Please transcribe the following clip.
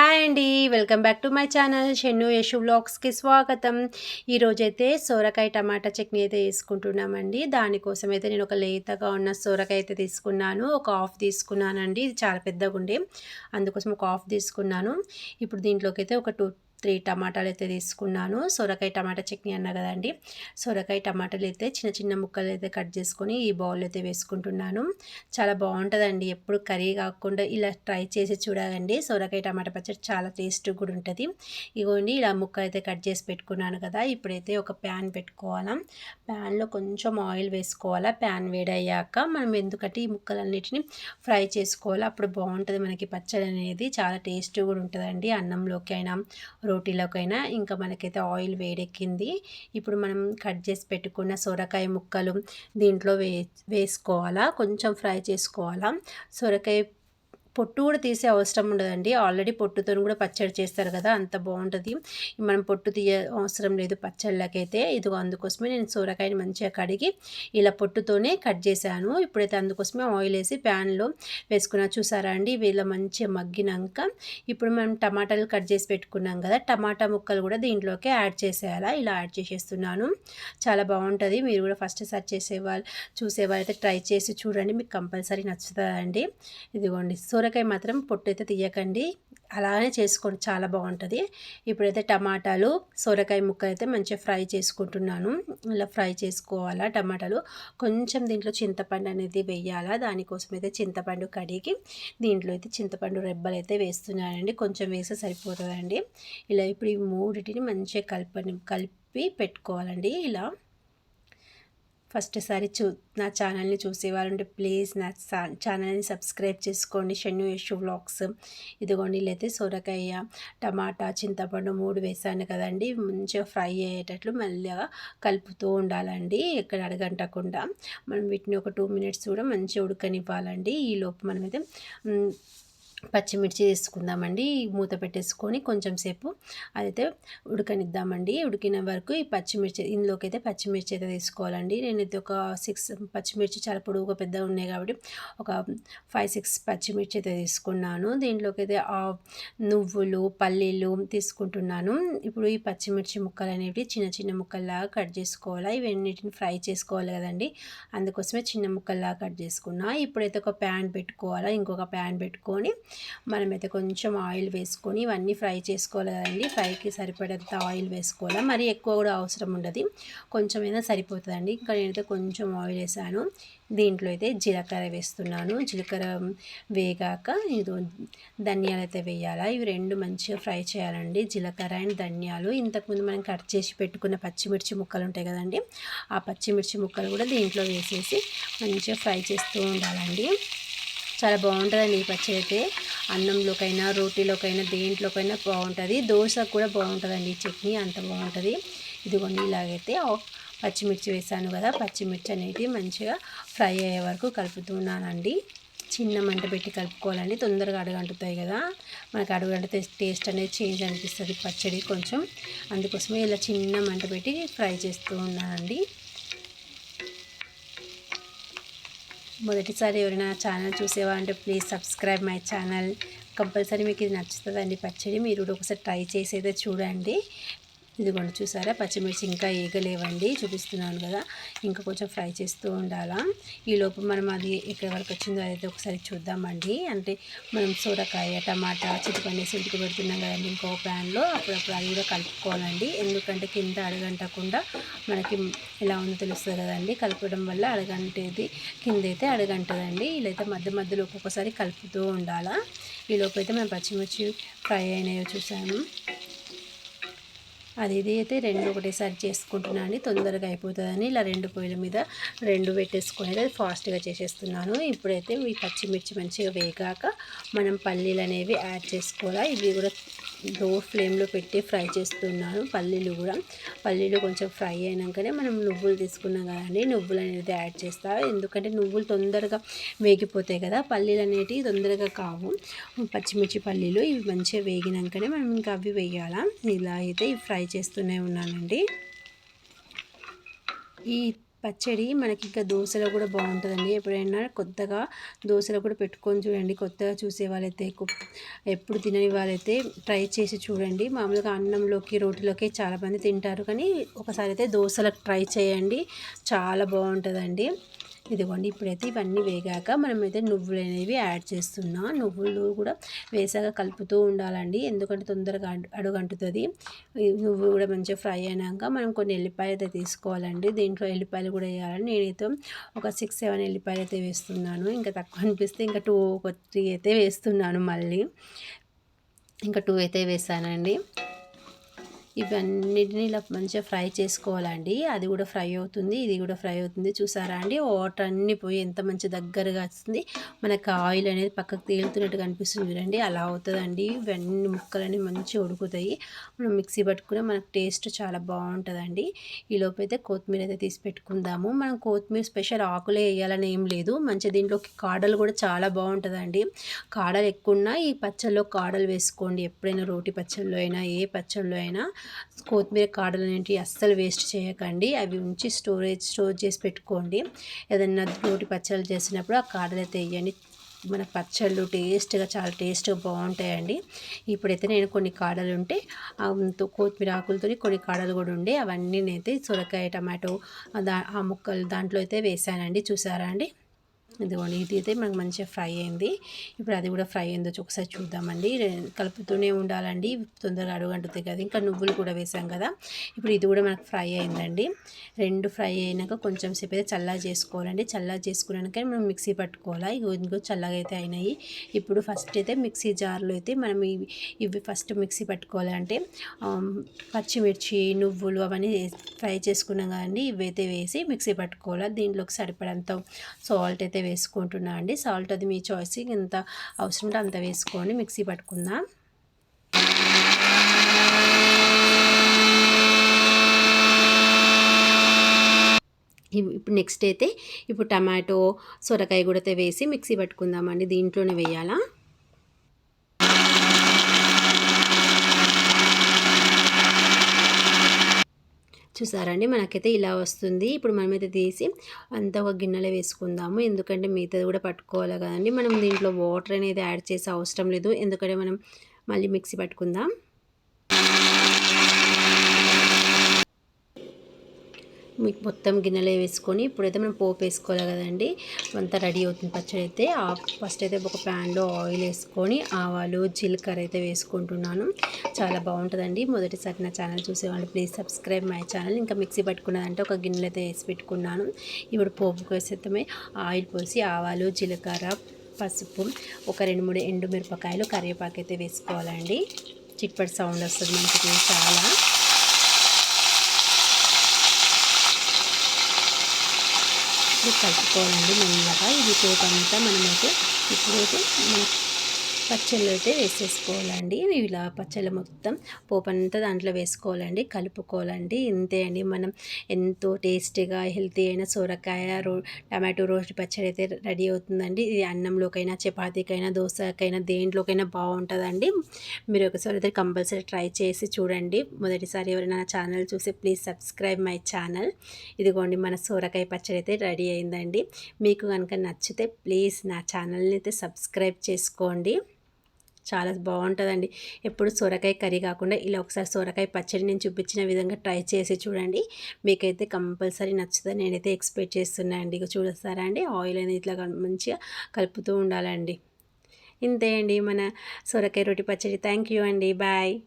Hi అండి welcome back to my channel Shennu Yashu బ్లాగ్స్కి స్వాగతం. ఈరోజైతే సోరకాయ టమాటా చట్నీ అయితే వేసుకుంటున్నామండి. దానికోసం అయితే నేను ఒక లేతగా ఉన్న సోరకాయ అయితే తీసుకున్నాను. ఒక హాఫ్ తీసుకున్నానండి. ఇది చాలా పెద్దగా ఉండే అందుకోసం ఒక హాఫ్ తీసుకున్నాను. ఇప్పుడు దీంట్లోకి అయితే ఒక టూ త్రీ టమాటాలు అయితే తీసుకున్నాను. సొరకాయ టమాటా చట్నీ అన్నా కదండి. సొరకాయ టమాటాలు అయితే చిన్న చిన్న ముక్కలు అయితే కట్ చేసుకొని ఈ బౌల్ అయితే వేసుకుంటున్నాను. చాలా బాగుంటుందండి. ఎప్పుడు కర్రీ కాకుండా ఇలా ట్రై చేసి చూడాలండి. సొరకాయ టమాటా పచ్చడి చాలా టేస్ట్ కూడా ఉంటుంది. ఇగోండి ఇలా ముక్కలు అయితే కట్ చేసి పెట్టుకున్నాను కదా. ఇప్పుడైతే ఒక ప్యాన్ పెట్టుకోవాలా. ప్యాన్లో కొంచెం ఆయిల్ వేసుకోవాలా. ప్యాన్ వేడయ్యాక మనం ఎందుకంటే ఈ ముక్కలన్నిటిని ఫ్రై చేసుకోవాలి. అప్పుడు బాగుంటుంది మనకి పచ్చడి అనేది. చాలా టేస్ట్ కూడా ఉంటుందండి అన్నంలోకి అయినా రోటీలోకైనా ఇంకా మనకైతే ఆయిల్ వేడెక్కింది. ఇప్పుడు మనం కట్ చేసి పెట్టుకున్న సొరకాయ ముక్కలు దీంట్లో వే వేసుకోవాలా? కొంచెం ఫ్రై చేసుకోవాలా? సొరకాయ పొట్టు కూడా తీసే అవసరం ఉండదండి. ఆల్రెడీ పొట్టుతో కూడా పచ్చడి చేస్తారు కదా అంత బాగుంటుంది. మనం పొట్టు తీయ అవసరం లేదు పచ్చళ్ళకైతే. ఇది అందుకోసమే నేను సోరకాయని మంచిగా కడిగి ఇలా పొట్టుతోనే కట్ చేశాను. ఇప్పుడైతే అందుకోసమే ఆయిల్ వేసి ప్యాన్లో వేసుకున్నా. చూసారా అండి? వీళ్ళ మంచిగా మగ్గినాక ఇప్పుడు మనం టమాటాలు కట్ చేసి పెట్టుకున్నాం కదా టమాటా ముక్కలు కూడా దీంట్లోకి యాడ్ చేసేయాలా? ఇలా యాడ్ చేసేస్తున్నాను. చాలా బాగుంటుంది. మీరు కూడా ఫస్ట్ సర్చ్ చేసేవాళ్ళు చూసేవాళ్ళైతే ట్రై చేసి చూడండి. మీకు కంపల్సరీ నచ్చుతుందండి ఇదిగోండి సోర సొరకాయ మాత్రం పొట్టు అయితే తీయకండి. అలానే చేసుకోండి. చాలా బాగుంటుంది. ఇప్పుడైతే టమాటాలు సొరకాయ ముక్కలు అయితే మంచిగా ఫ్రై చేసుకుంటున్నాను. ఇలా ఫ్రై చేసుకోవాలా టమాటాలు? కొంచెం దీంట్లో చింతపండు అనేది వేయాలా? దానికోసం అయితే చింతపండు కడిగి దీంట్లో అయితే చింతపండు రెబ్బలు అయితే వేస్తున్నానండి. కొంచెం వేస్తే సరిపోతుందండి. ఇలా ఇప్పుడు ఈ మూడిటిని మంచిగా కలపని కలిపి పెట్టుకోవాలండి. ఇలా ఫస్ట్ సారి చూ నా ఛానల్ని చూసేవారుంటే ప్లీజ్ నా ఛానల్ని సబ్స్క్రైబ్ చేసుకోండి. షన్ను యశు వ్లాగ్స్. ఇదిగోండి లేతే సొరకాయ టమాటా చింతపండు మూడు వేసాను కదండి. మంచిగా ఫ్రై అయ్యేటట్లు మెల్లగా కలుపుతూ ఉండాలండి ఎక్కడ అడగంటకుండా. మనం వీటిని ఒక టూ మినిట్స్ కూడా మంచిగా ఉడకనివ్వాలండి. ఈలోపు మనమైతే పచ్చిమిర్చి తీసుకుందామండి. మూత పెట్టేసుకొని కొంచెం సేపు అదైతే ఉడకనిద్దామండి. ఉడికిన వరకు ఈ పచ్చిమిర్చి ఇందులోకి అయితే పచ్చిమిర్చి అయితే తీసుకోవాలండి. నేనైతే ఒక సిక్స్ పచ్చిమిర్చి చాలా పొడవుగా పెద్దగా ఉన్నాయి కాబట్టి ఒక ఫైవ్ సిక్స్ పచ్చిమిర్చి అయితే తీసుకున్నాను. దీంట్లోకి అయితే నువ్వులు పల్లీలు తీసుకుంటున్నాను. ఇప్పుడు ఈ పచ్చిమిర్చి ముక్కలు అనేవి చిన్న చిన్న ముక్కల్లాగా కట్ చేసుకోవాలి? ఇవన్నిటిని ఫ్రై చేసుకోవాలి కదండి. అందుకోసమే చిన్న ముక్కల్లాగా కట్ చేసుకున్నా. ఇప్పుడైతే ఒక ప్యాన్ పెట్టుకోవాలా? ఇంకొక ప్యాన్ పెట్టుకొని మనమైతే కొంచెం ఆయిల్ వేసుకొని ఇవన్నీ ఫ్రై చేసుకోవాలి కదండి. ఫ్రైకి సరిపడేంత ఆయిల్ వేసుకోవాలి? మరి ఎక్కువ కూడా అవసరం ఉండదు. కొంచెమైనా సరిపోతుందండి. ఇంకా నేనైతే కొంచెం ఆయిల్ వేసాను. దీంట్లో అయితే జీలకర్ర వేస్తున్నాను. జీలకర్ర వేగాక ఇది ధనియాలు అయితే వేయాలా? ఇవి రెండు మంచిగా ఫ్రై చేయాలండి. జీలకర్ర అండ్ ధనియాలు. ఇంతకుముందు మనం కట్ చేసి పెట్టుకున్న పచ్చిమిర్చి ముక్కలు ఉంటాయి కదండి. ఆ పచ్చిమిర్చి ముక్కలు కూడా దీంట్లో వేసేసి మంచిగా ఫ్రై చేస్తూ ఉండాలండి. చాలా బాగుంటుందండి ఈ పచ్చడి అయితే. అన్నంలోకైనా రోటీలోకైనా దేంట్లోకైనా బాగుంటుంది. దోశకు కూడా బాగుంటుందండి ఈ చట్నీ అంత బాగుంటుంది. ఇదిగోండి ఇలాగైతే పచ్చిమిర్చి వేసాను కదా పచ్చిమిర్చి అనేది మంచిగా ఫ్రై అయ్యే వరకు కలుపుతున్నానండి. చిన్న మంట పెట్టి కలుపుకోవాలండి తొందరగా అడుగంటుతాయి కదా. మనకు అడుగంటే టేస్ట్ అనేది చేంజ్ అనిపిస్తుంది పచ్చడి కొంచెం. అందుకోసమే ఇలా చిన్న మంట పెట్టి ఫ్రై చేస్తూ ఉన్నానండి. మొదటిసారి ఎవరైనా ఛానల్ చూసేవా అంటే please subscribe my channel. Compulsory మీకు ఇది నచ్చుతుందండి పచ్చడి. మీరు కూడా ఒకసారి ట్రై చేసేదే చూడండి. ఇదిగోండి చూసారా? పచ్చిమిర్చి ఇంకా ఏగలేవండి. చూపిస్తున్నాను కదా. ఇంకా కొంచెం ఫ్రై చేస్తూ ఉండాలా. ఈలోపు మనం అది ఎక్కడి వరకు వచ్చిందో అదైతే ఒకసారి చూద్దామండి. అంటే మనం సోరకాయ టమాటా చిట్టుపండేసి ఉడికి పెడుతున్నాం కదండి ఇంకో ప్యాన్లో. అప్పుడప్పుడు అది కూడా కలుపుకోవాలండి. ఎందుకంటే కింద అడగంటకుండా మనకి ఎలా ఉందో తెలుస్తుంది కదండి. కలపడం వల్ల అడగంటేది కింద అయితే అడగంటదండి. ఇలా అయితే మధ్య మధ్యలో ఒక్కొక్కసారి కలుపుతూ ఉండాలా. ఈలోపు అయితే మనం పచ్చిమిర్చి ఫ్రై అయినాయో చూసాము. అది ఇది అయితే రెండు ఒకటేసారి చేసుకుంటున్నాను అండి తొందరగా అయిపోతుందని ఇలా రెండు పొయ్యిల మీద రెండు పెట్టేసుకొని అది ఫాస్ట్గా చేసేస్తున్నాను. ఇప్పుడైతే ఈ పచ్చిమిర్చి మంచిగా వేగాక మనం పల్లీలు అనేవి యాడ్ చేసుకోవాలి. ఇవి కూడా లో ఫ్లేమ్లో పెట్టి ఫ్రై చేస్తున్నాను పల్లీలు కూడా. పల్లీలు కొంచెం ఫ్రై అయినాకనే మనం నువ్వులు తీసుకున్నాం కదండి నువ్వులు అనేది యాడ్ చేస్తా. ఎందుకంటే నువ్వులు తొందరగా వేగిపోతాయి కదా పల్లీలు అనేటివి తొందరగా కావు. పచ్చిమిర్చి పల్లీలు ఇవి మంచిగా వేగినాకనే మనం ఇంకా అవి వేయాలా. ఇలా అయితే ఫ్రై చేస్తూనే ఉన్నానండి. ఈ పచ్చడి మనకి ఇంకా దోశలో కూడా బాగుంటుందండి. ఎప్పుడైనా కొత్తగా దోశలో కూడా పెట్టుకొని చూడండి. కొత్తగా చూసే వాళ్ళైతే ఎప్పుడు తినని వాళ్ళైతే ట్రై చేసి చూడండి. మామూలుగా అన్నంలోకి రోటిలోకి చాలామంది తింటారు. కానీ ఒకసారి అయితే దోశలకు ట్రై చేయండి. చాలా బాగుంటుందండి. ఇదిగోండి ఇప్పుడైతే ఇవన్నీ వేగాక మనమైతే నువ్వులు అనేవి యాడ్ చేస్తున్నాం. నువ్వులు కూడా వేసాక కలుపుతూ ఉండాలండి. ఎందుకంటే తొందరగా అడుగంటుతుంది. నువ్వు కూడా మంచిగా ఫ్రై అయినాక మనం కొన్ని ఎల్లిపాయలు అయితే తీసుకోవాలండి. దీంట్లో ఎల్లిపాయలు కూడా వేయాలని నేనైతే ఒక సిక్స్ సెవెన్ ఎల్లిపాయలు అయితే వేస్తున్నాను. ఇంకా తక్కువ అనిపిస్తే ఇంకా టూ ఒక త్రీ అయితే వేస్తున్నాను మళ్ళీ. ఇంకా టూ అయితే వేసానండి. ఇవన్నిటిని ఇలా మంచిగా ఫ్రై చేసుకోవాలండి. అది కూడా ఫ్రై అవుతుంది ఇది కూడా ఫ్రై అవుతుంది. చూసారా అండి? వాటర్ అన్నీ పోయి ఎంత మంచి దగ్గరగా వస్తుంది. మనకు ఆయిల్ అనేది పక్కకు తేలుతున్నట్టు కనిపిస్తుంది చూడండి. అలా అవుతుందండి. ఇవన్నీ ముక్కలన్నీ మంచిగా ఉడుకుతాయి. మనం మిక్సీ పట్టుకునే మనకు టేస్ట్ చాలా బాగుంటుందండి. ఈలోపు అయితే కొత్తిమీర అయితే తీసి పెట్టుకుందాము. మనం కొత్తిమీర స్పెషల్ ఆకులే వేయాలని ఏం లేదు. మంచిగా దీంట్లోకి కాడలు కూడా చాలా బాగుంటుందండి. కాడలు ఎక్కువ ఈ పచ్చళ్ళలో కాడలు వేసుకోండి. ఎప్పుడైనా రోటి పచ్చళ్ళు అయినా ఏ పచ్చళ్ళు అయినా కొత్తిమీర కాడలు అనేవి అస్సలు వేస్ట్ చేయకండి. అవి ఉంచి స్టోరేజ్ స్టోర్ చేసి పెట్టుకోండి. ఏదైనా రోటి పచ్చళ్ళు చేసినప్పుడు ఆ కాడలు అయితే వేయండి మన పచ్చళ్ళు టేస్ట్గా చాలా టేస్ట్గా బాగుంటాయండి. ఇప్పుడైతే నేను కొన్ని కాడలు ఉంటే కొత్తిమీర ఆకులతో కొన్ని కాడలు కూడా ఉండే. అవన్నీ నేనైతే సొరకాయ టమాటో దా ఆ ముక్కలు దాంట్లో అయితే వేసానండి. చూసారా అండి? ఇదిగోండి ఇది అయితే మనకు మంచిగా ఫ్రై అయింది. ఇప్పుడు అది కూడా ఫ్రై అయిందో ఒకసారి చూద్దామండి. కలుపుతూనే ఉండాలండి. తొందరగా అడుగంటుంది కదా ఇంకా నువ్వులు కూడా వేసాం కదా. ఇప్పుడు ఇది కూడా మనకు ఫ్రై అయిందండి. రెండు ఫ్రై అయినాక కొంచెం సేపు అయితే చల్లా చేసుకోవాలండి. చల్లా చేసుకున్నాక మనం మిక్సీ పట్టుకోవాలి? ఇంకో చల్లగా అయితే అయినాయి. ఇప్పుడు ఫస్ట్ అయితే మిక్సీ జార్లో అయితే మనం ఇవి ఇవి ఫస్ట్ మిక్సీ పట్టుకోవాలంటే పచ్చిమిర్చి నువ్వులు అవన్నీ ఫ్రై చేసుకున్నాం కదండి. ఇవైతే వేసి మిక్సీ పట్టుకోవాలి? దీంట్లోకి సరిపడంత సాల్ట్ అయితే వేసుకుంటున్నా అండి. సాల్ట్ అది మీ చాయిస్. ఎంత అవసరం ఉంటే అంత వేసుకొని మిక్సీ పట్టుకుందాం. ఇప్పుడు నెక్స్ట్ అయితే ఇప్పుడు టమాటో సొరకాయ కూడా వేసి మిక్సీ పట్టుకుందామండి. దీంట్లోనే వేయాలా? చూసారండి. మనకైతే ఇలా వస్తుంది. ఇప్పుడు మనమైతే తీసి అంతా ఒక గిన్నెలో వేసుకుందాము. ఎందుకంటే మిగతాది కూడా పట్టుకోవాలి కదండి. మనం దీంట్లో వాటర్ అనేది యాడ్ చేసే అవసరం లేదు. ఎందుకంటే మనం మళ్ళీ మిక్సీ పట్టుకుందాం. మీకు మొత్తం గిన్నెలో వేసుకొని ఇప్పుడైతే మనం పోపు వేసుకోవాలి కదండి. అంతా రెడీ అవుతుంది పచ్చడి అయితే. ఫస్ట్ అయితే ఒక ప్యాన్లో ఆయిల్ వేసుకొని ఆవాలు జీలకర్ర అయితే వేసుకుంటున్నాను. చాలా బాగుంటుందండి. మొదటిసారి నా ఛానల్ చూసేవాళ్ళు ప్లీజ్ సబ్స్క్రైబ్ మై ఛానల్. ఇంకా మిక్సీ పట్టుకున్నదంటే ఒక గిన్నెలు అయితే వేసి పెట్టుకున్నాను. ఇప్పుడు పోపు కోసమే ఆయిల్ పోసి ఆవాలు జీలకర్ర పసుపు ఒక రెండు మూడు ఎండు మిరపకాయలు కరివేపాకు అయితే వేసుకోవాలండి. చిట్పడి సౌండ్ వస్తుంది మనకి చాలా. ఇప్పుడు కలుపుకోవాలండి మెల్లగా ఇది పోకంతా మనమైతే ఇప్పుడైతే మనకి పచ్చళ్ళు అయితే వేసేసుకోవాలండి. ఇలా పచ్చళ్ళు మొత్తం పోపంతా దాంట్లో వేసుకోవాలండి. కలుపుకోవాలండి. ఇంతే అండి. మనం ఎంతో టేస్టీగా హెల్తీ అయిన సొరకాయ రో టమాటో రోస్ట్ పచ్చడి అయితే రెడీ అవుతుందండి. ఇది అన్నంలోకైనా చపాతీకైనా దోశకైనా దేంట్లోకైనా బాగుంటుందండి. మీరు ఒకసారి అయితే కంపల్సరీ ట్రై చేసి చూడండి. మొదటిసారి ఎవరైనా నా ఛానల్ చూసి ప్లీజ్ సబ్స్క్రైబ్ మై ఛానల్. ఇదిగోండి మన సొరకాయ పచ్చడి అయితే రెడీ అయిందండి. మీకు కనుక నచ్చితే ప్లీజ్ నా ఛానల్ని అయితే సబ్స్క్రైబ్ చేసుకోండి. చాలా బాగుంటుందండి. ఎప్పుడు సొరకాయ కర్రీ కాకుండా ఇలా ఒకసారి సొరకాయ పచ్చడి నేను చూపించిన విధంగా ట్రై చేసి చూడండి. మీకైతే కంపల్సరీ నచ్చుతుంది నేనైతే ఎక్స్పెక్ట్ చేస్తున్నా అండి. ఇక చూడస్తారా అండి? ఆయిల్ అనేది ఇట్లా మంచిగా కలుపుతూ ఉండాలండి. ఇంతే అండి మన సొరకాయ రొట్టి పచ్చడి. థ్యాంక్ యూ అండి. బాయ్.